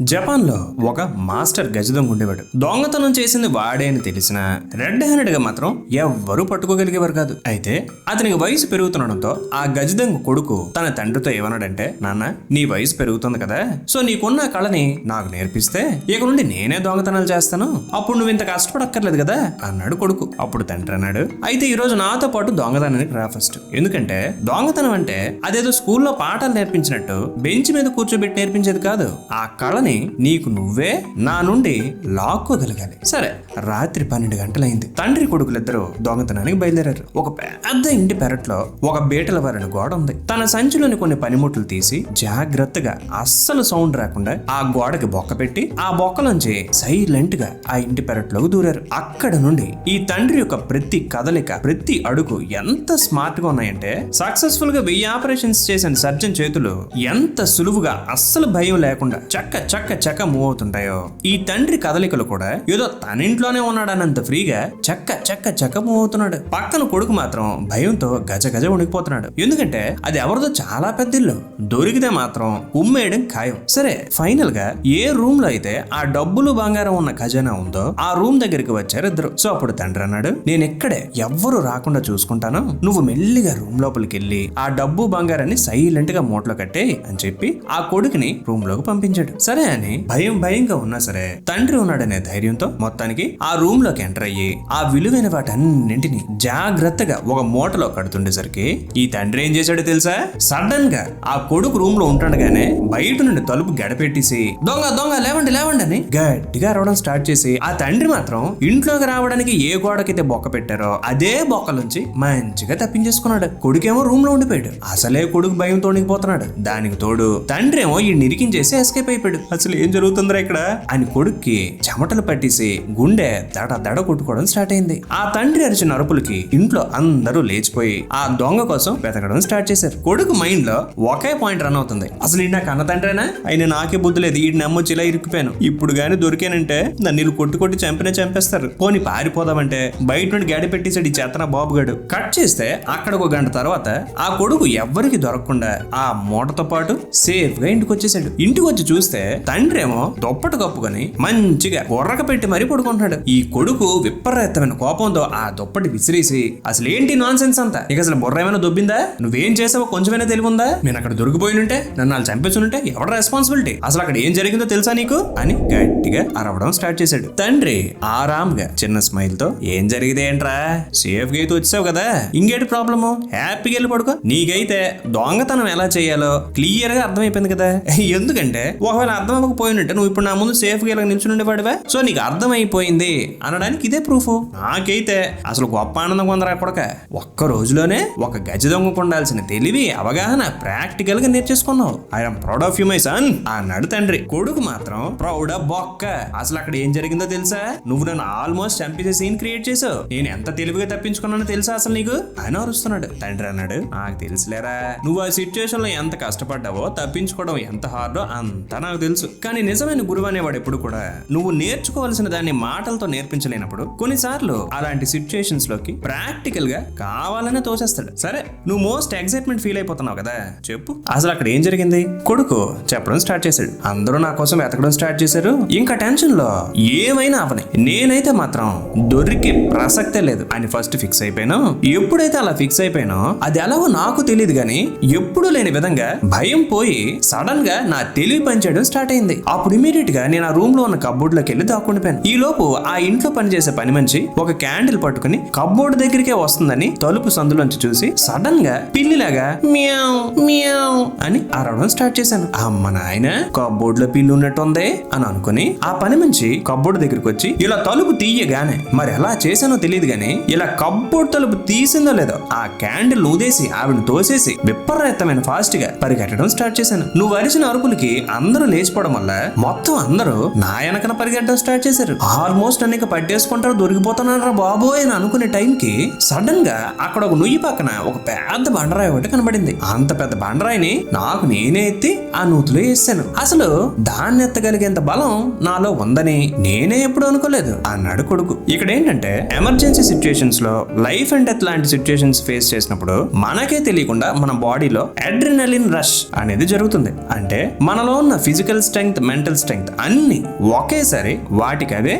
జపాన్లో ఒక మాస్టర్ గజదొంగ ఉండేవాడు. దొంగతనం చేసింది వాడే అని తెలిసిన రెడ్ హ్యాండెడ్గా మాత్రం ఎవ్వరూ పట్టుకోగలిగేవారు కాదు. అయితే అతనికి వయసు పెరుగుతుండడంతో ఆ గజదొంగ కొడుకు తన తండ్రితో ఏమన్నాడంటే నాన్న నీ వయసు పెరుగుతుంది కదా సో నీకున్న కళని నాకు నేర్పిస్తే ఇక నుండి నేనే దొంగతనాలు చేస్తాను. అప్పుడు నువ్వు ఇంత కష్టపడక్కర్లేదు కదా అన్నాడు కొడుకు. అప్పుడు తండ్రి అన్నాడు అయితే ఈ రోజు నాతో పాటు దొంగతనానికి రా ఫస్ట్. ఎందుకంటే దొంగతనం అంటే అదేదో స్కూల్లో పాఠాలు నేర్పించినట్టు బెంచ్ మీద కూర్చోబెట్టి నేర్పించేది కాదు. ఆ కళ కళని నీకు నువ్వే నా నుండి లాక్కోగలగాలి. సరే రాత్రి పన్నెండు గంటలైంది. తండ్రి కొడుకులిద్దరూ దొంగతనానికి బయలుదేరారు. ఒక పెద్ద ఇంటి పెరట్లో ఒక బీటల వారిన గోడ ఉంది. తన సంచిలోని కొన్ని పనిముట్లు తీసి జాగ్రత్తగా అస్సలు సౌండ్ రాకుండా ఆ గోడకి బొక్క పెట్టి ఆ బొక్కలోంచి సైలెంట్గా ఆ ఇంటి పెరట్లోకి దూరారు. అక్కడ నుండి ఈ తండ్రి యొక్క ప్రతి కదలిక ప్రతి అడుగు ఎంత స్మార్ట్గా ఉన్నాయంటే సక్సెస్ఫుల్గా వెయ్యి ఆపరేషన్స్ చేసిన సర్జన్ చేతులు ఎంత సులువుగా అస్సలు భయం లేకుండా చక్క చక్క చక్క మూవ్ అవుతుంటాయో. ఈ తండ్రి కదలికలు కూడా ఏదో తన ఇంట్లోనే ఉన్నాడన్నంత ఫ్రీగా చక్క చక్క చక్క మూవ్ అవుతున్నాడు. పక్కన కొడుకు మాత్రం భయంతో గజ గజ ఉణికిపోతున్నాడు ఎందుకంటే అది ఎవరిదో చాలా పెద్ద ఇల్లు. దొరికితే మాత్రం ఉమ్మేయడం ఖాయం. సరే ఫైనల్గా ఏ రూమ్లో అయితే ఆ డబ్బులు బంగారం ఉన్న ఖజానా ఉందో ఆ రూమ్ దగ్గరికి వచ్చారు ఇద్దరు. సో అప్పుడు తండ్రి అన్నాడు నేను ఇక్కడే ఎవ్వరు రాకుండా చూసుకుంటాను. నువ్వు మెల్లిగా రూమ్ లోపలికి వెళ్ళి ఆ డబ్బు బంగారాన్ని సైలెంట్గా మూటలో కట్టే అని చెప్పి ఆ కొడుకుని రూమ్లోకి పంపించాడు. సరే అని భయం భయంగా ఉన్నా సరే తండ్రి ఉన్నాడనే ధైర్యంతో మొత్తానికి ఆ రూమ్లోకి ఎంటర్ అయ్యి ఆ విలువైన వాటన్నింటిని జాగ్రత్తగా ఒక మూటలో కడుతుండేసరికి ఈ తండ్రి ఏం చేశాడో తెలుసా? సడన్గా ఆ కొడుకు రూమ్లో ఉంటుండగానే బయట నుండి తలుపు గడపెట్టేసి దొంగ దొంగ లేవండి లేవండి అని గట్టిగా రావడం స్టార్ట్ చేసి ఆ తండ్రి మాత్రం ఇంట్లోకి రావడానికి ఏ గోడకైతే బొక్క పెట్టారో అదే బొక్క నుంచి మంచిగా తప్పించేసుకున్నాడు. కొడుకేమో రూమ్లో ఉండిపోయాడు. అసలే కొడుకు భయం తోడికిపోతున్నాడు దానికి తోడు తండ్రి ఏమో ఈ నిరికించేసి ఎస్కేప్ అయిపోయాడు. అసలు ఏం జరుగుతుందిరా ఇక్కడ? అని కొడుక్కి చెమటలు పట్టేసి గుండె దడ దడ కొట్టుకోవడం స్టార్ట్ అయింది. ఆ తండ్రి అరిచిన అరుపులకి ఇంట్లో అందరూ లేచిపోయి ఆ దొంగ కోసం వెతకడం స్టార్ట్ చేశారు. కొడుకు మైండ్లో ఒకే పాయింట్ రన్ అవుతుంది. అసలు ఈ నా కన్న తండ్రేనా? ఆయన నాకే బుద్ధి లేదు. ఈ నమ్మొచ్చి ఇలా ఇరుక్కుపోయాను ఇప్పుడు గానీ దొరికానంటే నన్ను వీళ్ళు కొట్టి కొట్టి చంపినే చంపేస్తారు. పోని పారిపోదామంటే బయట నుండి గడి పెట్టేశాడు ఈ చేతన బాబుగాడు. కట్ చేస్తే అక్కడ ఒక గంట తర్వాత ఆ కొడుకు ఎవ్వరికి దొరకకుండా ఆ మూటతో పాటు సేఫ్గా ఇంటికి వచ్చేసాడు ఇంటికి వచ్చి చూస్తే తండ్రి ఏమో దుప్పటి కప్పుకొని మంచిగా బుర్రక పెట్టి మరీ పడుకుంటున్నాడు. ఈ కొడుకు విపరీతమైన కోపంతో ఆ దుప్పటి విసిరేసి అసలు ఏంటి నాన్ సెన్స్ అంతా? ఇక అసలు బుర్ర ఏమైనా దొబ్బిందా? నువ్వేం చేసావో కొంచెమైనా తెలివి ఉందా నేను అక్కడ దొరికిపోయినుంటే నన్ను వాళ్ళు చంపేసుంటే ఎవడ రెస్పాన్సిబిలిటీ అసలు అక్కడ ఏం జరిగిందో తెలుసా నీకు? అని గట్టిగా అరవడం స్టార్ట్ చేశాడు. తండ్రి ఆరాంగా చిన్న స్మైల్తో ఏం జరిగింది ఏంట్రా? సేఫ్గా అయితే వచ్చావు కదా? ఇంకేటి ప్రాబ్లము హ్యాపీగా వెళ్ళి పడుకో. నీకైతే దొంగతనం ఎలా చేయాలో క్లియర్గా అర్థమైపోయింది కదా. ఎందుకంటే ఒకవేళ అర్థం అవ్వకపోయినట్టే నువ్వు ఇప్పుడు నా ముందు సేఫ్గా ఇలా నిల్చుని సో నీకు అర్థమైపోయింది అనడానికి ఇదే ప్రూఫ్ నాకైతే అసలు గొప్ప ఆనందం కొందరా కొడక. ఒక్క రోజులోనే ఒక గజ దొంగకు ఉండాల్సిన తెలివి అవగాహన ప్రాక్టికల్గా నేర్చేసుకున్నావు. I'm proud of you my son అన్నాడు తండ్రి. కొడుకు మాత్రం ప్రౌడ్ ఆఫ్ బొక్క. అసలు అక్కడ ఏం జరిగిందో తెలుసా? నువ్వు నన్ను ఆల్మోస్ట్ చంపేసే సీన్ క్రియేట్ చేసావు. నేను ఎంత తెలివిగా తప్పించుకున్నానో తెలుసా అసలు నీకు? అని అరుస్తున్నాడు తండ్రి అన్నాడు. నాకు తెలుసులేరా? నువ్వు ఆ సిచ్యువేషన్లో ఎంత కష్టపడ్డావో తప్పించుకోవడం ఎంత హార్డో అంతా నాకు తెలుసు. కానీ నిజమైన గురువు అనేవాడు ఎప్పుడు కూడా నువ్వు నేర్చుకోవాల్సిన దాన్ని మాటలతో నేర్పించలేనప్పుడు కొన్నిసార్లు అలాంటి సిచ్యుయేషన్స్లోకి ప్రాక్టికల్గా కావాలనే తోసేస్తాడు. సరే నువ్వు మోస్ట్ ఎక్సైట్మెంట్ ఫీల్ అయిపోతున్నావు కదా. చెప్పు. అసలు అక్కడ ఏం జరిగింది? కొడుకు చెప్పడం స్టార్ట్ చేశాడు. అందరూ నా కోసం వెతకడం స్టార్ట్ చేశారు. ఇంకా టెన్షన్లో ఏమైనా అవని. నేనైతే మాత్రం దొరికి ప్రసక్తే లేదు. అని ఫస్ట్ ఫిక్స్ అయిపోయాను? ఎప్పుడైతే అలా ఫిక్స్ అయిపోయానో? అది ఎలాగో నాకు తెలియదు కానీ ఎప్పుడూ లేని విధంగా భయం పోయి సడన్గా నా తెలివి పనిచేయడం స్టార్ట్ అయింది. అప్పుడు ఇమీడియట్గా నేను ఆ రూమ్లో ఉన్న కబోర్డ్లోకి వెళ్ళి దాక్కుండిపోయాను ఈ లోపు ఆ ఇంట్లో పనిచేసే పని మనిషి ఒక క్యాండిల్ పట్టుకుని కబోర్డ్ దగ్గరికే వస్తుందని తలుపు సందులోంచి చూసి సడన్గా పిల్లిలాగా మ్యావ్ మ్యావ్ అని అరవడం స్టార్ట్ చేశాను. అమ్మ నాయన కబోర్డ్లో పిల్లి ఉన్నట్టుంది అని అనుకుని ఆ పని మనిషి కబోర్డ్ దగ్గరికి వచ్చి ఇలా తలుపు తీయగానే మరి ఎలా చేశానో తెలియదు గాని ఇలా కబోర్డ్ తలుపు తీసిందో లేదో ఆ క్యాండిల్ ఊదేసి ఆవిడ తోసేసి విపరీతమైన ఫాస్ట్గా పరిగెట్టడం స్టార్ట్ చేశాను. నువ్వు అరిచిన అరుపులకి అందరూ లేచిపోవడం వల్ల మొత్తం అందరూ నా వెనకన పరిగెట్టడం స్టార్ట్ చేశారు. ఆల్మోస్ట్ అన్ని పట్టేసుకుంటారు దొరికిపోతున్నారా బాబు అని అనుకునే టైంకి సడన్గా అక్కడ ఒక నుయ్యి పక్కన ఒక పెద్ద బండరాయి ఒకటి కనబడింది. అంత పెద్ద బండరాయిని నాకు నేనే ఎత్తి ఆ నూతులో వేసాను. అసలు దాన్ని ఎత్తగలిగేంత బలం నాలో ఉందని నేనే ఎప్పుడు అనుకోలేదు. అన్నాడు కొడుకు. ఇక్కడ ఏంటంటే ఎమర్జెన్సీ సిచ్యుయేషన్స్లో లైఫ్ అండ్ డెత్ లాంటి సిచ్యుయేషన్స్ ఫేస్ చేసినప్పుడు మనకే తెలియకుండా మన బాడీలో అడ్రినలిన్ రష్ అనేది జరుగుతుంది. అంటే మనలో ఉన్న ఫిజికల్ స్ట్రెంగ్త్ మెంటల్ స్ట్రెంగ్త్ అన్ని ఒకేసారి వాటికి అవే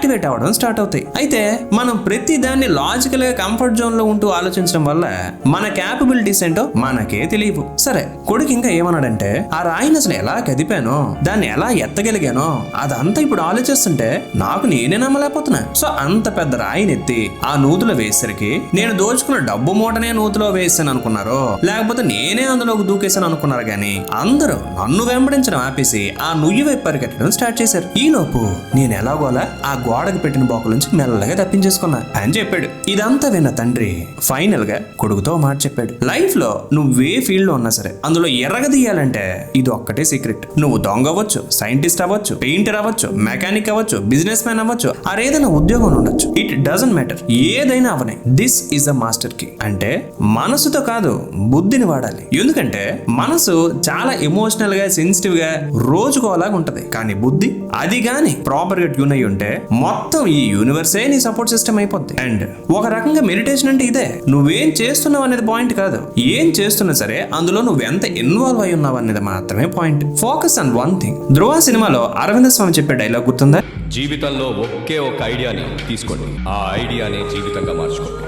యాక్టివేట్ అవ్వడం స్టార్ట్ అవుతాయి. అయితే మనం ప్రతి దాన్ని లాజికల్గా కంఫర్ట్ జోన్లో ఉంటూ ఆలోచించడం వల్ల మన క్యాపబిలిటీస్ ఏంటో మనకే తెలియవు. సరే కొడుకు ఇంకా ఏమన్నాడంటే ఆ రాయిని అసలు ఎలా కదిపానో దాన్ని ఎలా ఎత్తగలిగానో అదంతా ఇప్పుడు ఆలోచిస్తుంటే నాకు నేనే నమ్మలేకపోతున్నా. సో అంత పెద్ద రాయిని ఎత్తి ఆ నూతులో వేసరికి నేను దోచుకున్న డబ్బు మూటనే నూతులో వేసాను అనుకున్నారో లేకపోతే నేనే అందులోకి దూకేశాను అనుకున్నారు గాని అందరూ నన్ను వెంబడించడం ఆపేసి ఆ నుయ్యి వైపు పరిగెట్టడం స్టార్ట్ చేశారు. ఈ నేను ఎలాగోలా ఆ గోడకు పెట్టిన బొక్కల నుంచి మెల్లగా తప్పించేసుకున్నా అని చెప్పాడు. ఇదంతా విన్న తండ్రి ఫైనల్గా కొడుకుతో మాట చెప్పాడు. లైఫ్లో నువ్వే ఫీల్డ్లో ఉన్నా సరే అందులో ఎర్రగదీయాలంటే ఇది ఒక్కటే సీక్రెట్. నువ్వు దొంగ అవ్వచ్చు సైంటిస్ట్ అవ్వచ్చు పెయింటర్ అవ్వచ్చు మెకానిక్ అవ్వచ్చు బిజినెస్ మ్యాన్ అవ్వచ్చు అరేదైనా ఉద్యోగం ఉండొచ్చు. It doesn't matter. ఏదైనా అవనే. దిస్ ఈజ్ అ మాస్టర్కి. అంటే మనసుతో కాదు బుద్ధిని వాడాలి. ఎందుకంటే మనసు చాలా ఎమోషనల్గా సెన్సిటివ్గా రోజుకోలాగా ఉంటది. కానీ బుద్ధి అది గాని ప్రాపర్గా ట్యూన్ అయి ఉంటే మొత్తం ఈ యూనివర్సే నీ సపోర్ట్ సిస్టమ్ అయిపోద్ది. అండ్ ఒక రకంగా మెడిటేషన్ అంటే ఇదే. నువ్వేం చేస్తున్నావు అనేది పాయింట్ కాదు. ఏం చేస్తున్నా సరే అందులో నువ్వు ఎంత ఇన్వాల్వ్ అయి ఉన్నావు అనేది మాత్రమే point focus on one thing Dhruva సినిమాలో అరవింద స్వామి చెప్పే డైలాగ్ గుర్తుందా? జీవితంలో ఒకే ఒక ఐడియాని తీసుకోండి. ఆ ఐడియాని జీవితంగా మార్చుకోండి.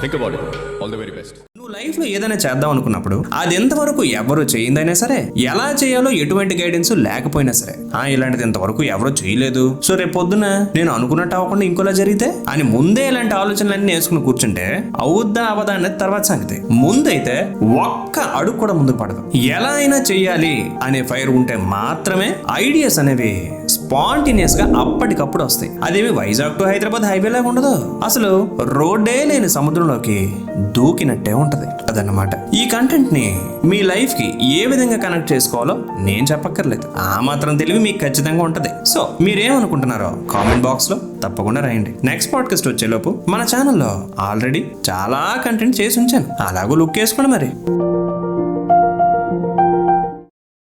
Think about it all the very best లైఫ్లో లైఫ్లో ఏదైనా చేద్దాం అనుకున్నప్పుడు అది ఎంతవరకు ఎవరు చేయిందైనా సరే ఎలా చేయాలో ఎటువంటి గైడెన్స్ లేకపోయినా సరే ఆ ఇలాంటిది ఇంతవరకు ఎవరు చేయలేదు. సో రేపు పొద్దున నేను అనుకున్నట్టు అవ్వకుండా ఇంకోలా జరిగితే? అని ముందే ఇలాంటి ఆలోచనలన్నీ వేసుకుని కూర్చుంటే అవుద్దా అవదా అనేది తర్వాత సంగతి. ముందైతే ఒక్క అడుగు కూడా ముందుకు పడదు. ఎలా అయినా చేయాలి అనే ఫైర్ ఉంటే మాత్రమే ఐడియాస్ అనేవి స్పాంటినియస్గా అప్పటికప్పుడు వస్తాయి. అదేమి వైజాగ్ టు హైదరాబాద్ హైవే లాగా ఉండదు? అసలు రోడ్డే లేని సముద్రంలోకి దూకినట్టే ఉంటది. అదన్నమాట. ఈ కంటెంట్ని మీ లైఫ్కి ఏ విధంగా కనెక్ట్ చేసుకోవాలో నేను చెప్పక్కర్లేదు. ఆ మాత్రం తెలివి మీకు ఖచ్చితంగా ఉంటుంది. సో మీరేమనుకుంటున్నారో కామెంట్ బాక్స్లో తప్పకుండా రాయండి. నెక్స్ట్ పాడ్కాస్ట్ వచ్చేలోపు మన ఛానల్లో ఆల్రెడీ చాలా కంటెంట్ చేసి ఉంచాను. అలాగూ లుక్ వేసుకోండి మరి.